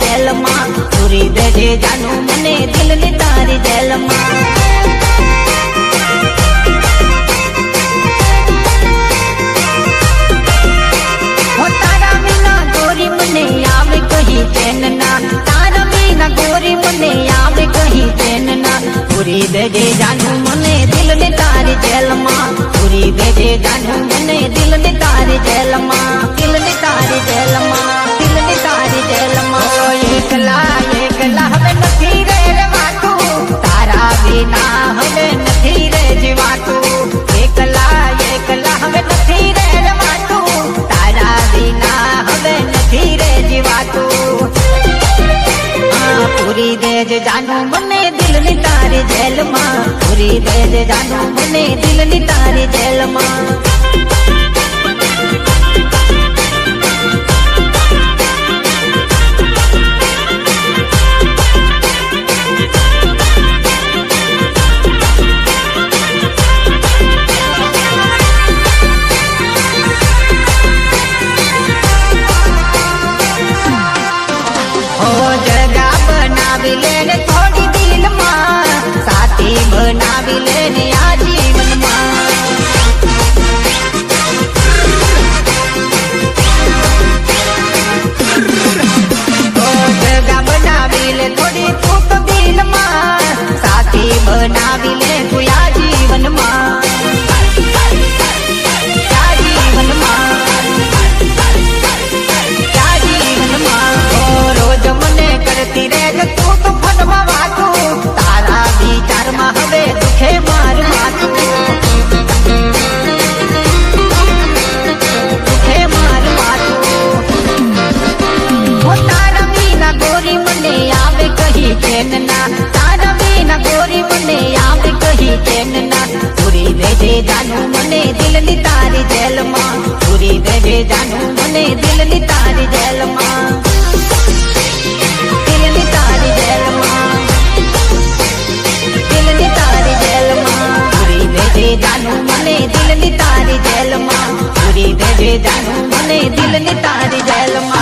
જેલમાં. પૂરી જાનું મને દિલની તારી જેલમાં. તારા વિના ગોરી મને આવે કહી ચેન ના. તારા ના. પૂરી દેજે જાનું મને દિલની તારી જેલમાં. પૂરી દેજે જાનું મને દિલની તારી જેલમાં. દિલની તારી જેલમાં. પૂરી જાનુ મને દિલની તારી જેલમાં. ઓ જગા બનાવી લે બનાવી દેજે જાનું મને તારી જેલમાં. દિલની તારી જેલમાં. દિલની તારી જેલમાં.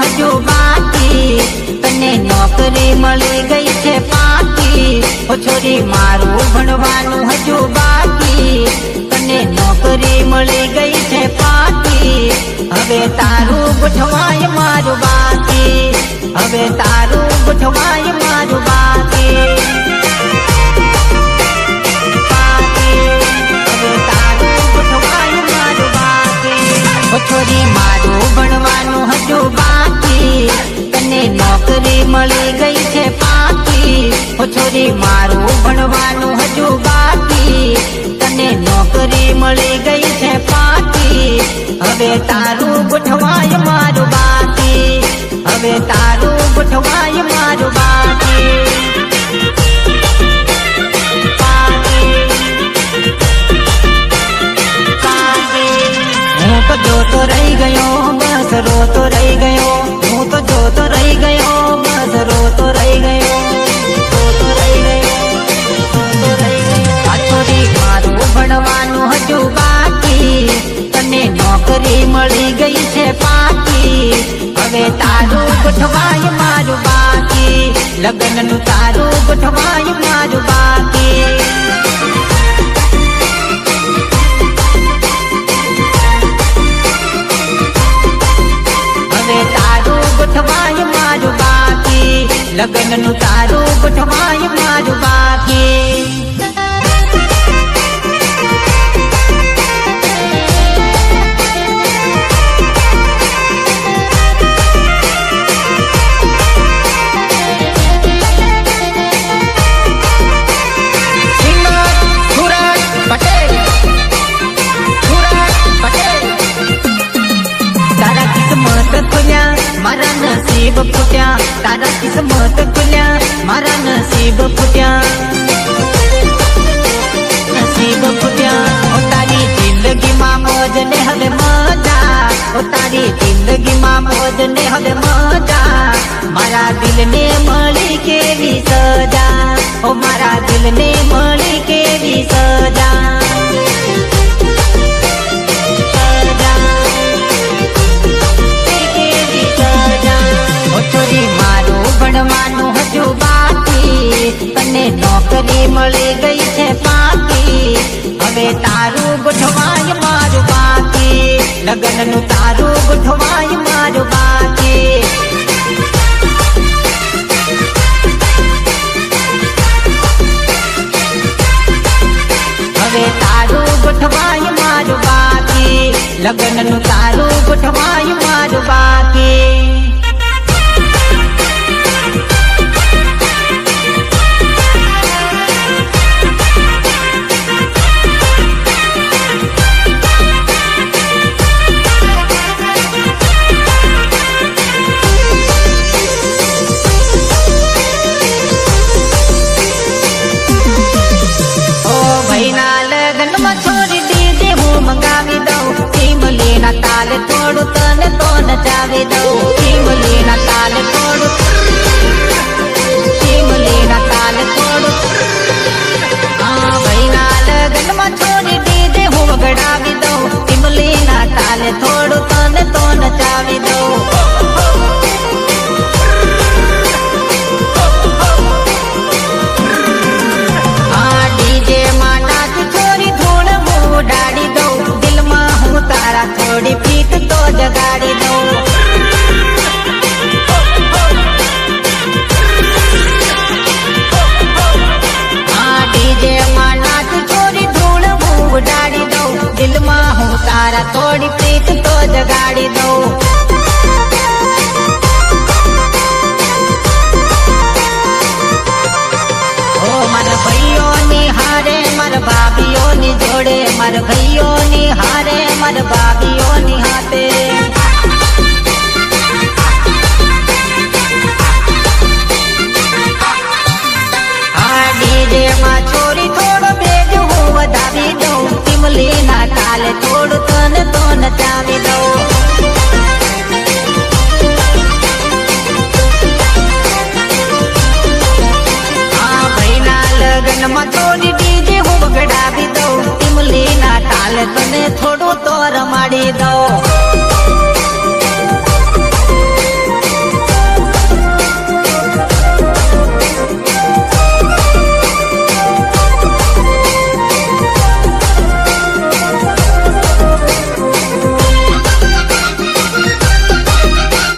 હજુ બાકી. તને નોકરી મળી ગઈ છે પાકી. ઓ છોરી મારું ભણવાનું હજુ બાકી. તને નોકરી મળી ગઈ છે પાકી. હવે તારું ગોઠવાય છોરી મારું ભણવાનું હજુ બાકી. તને નોકરી મળી ગઈ છે પાકી. હવે તારું ગોઠવાય મારું બાકી. હવે તારું ગોઠવાય મારું બાકી. તો જોતો રહી ગયો, બસ રોતો રહી ગયો. હું તો જોતો રહી ગયો, બસ રોતો રહી ગયો. નોકરી મળી ગઈ છે પાકી. હવે તારું ગોઠવાય મારું બાકી. લગ્નનું તારું ગોઠવાય મારું બાકી. ગોઠવાય મારું બાકી. લગ્નનું તારું ગોઠવાય મારું બાકી. મારા નસીબ ફૂટ્યા નસીબ ફૂટ્યા. ઓ તારી જિંદગીમાં મોજ ને હવે મજા, ઓ તારી જિંદગીમાં મોજ ને હવે મજા. મારા દિલને મળી કેવી સજા, ઓ મારા દિલને धोवाई મારું તન તો નચાવી દઉં. ભૈયો ની હારે મરવા પાડી દો.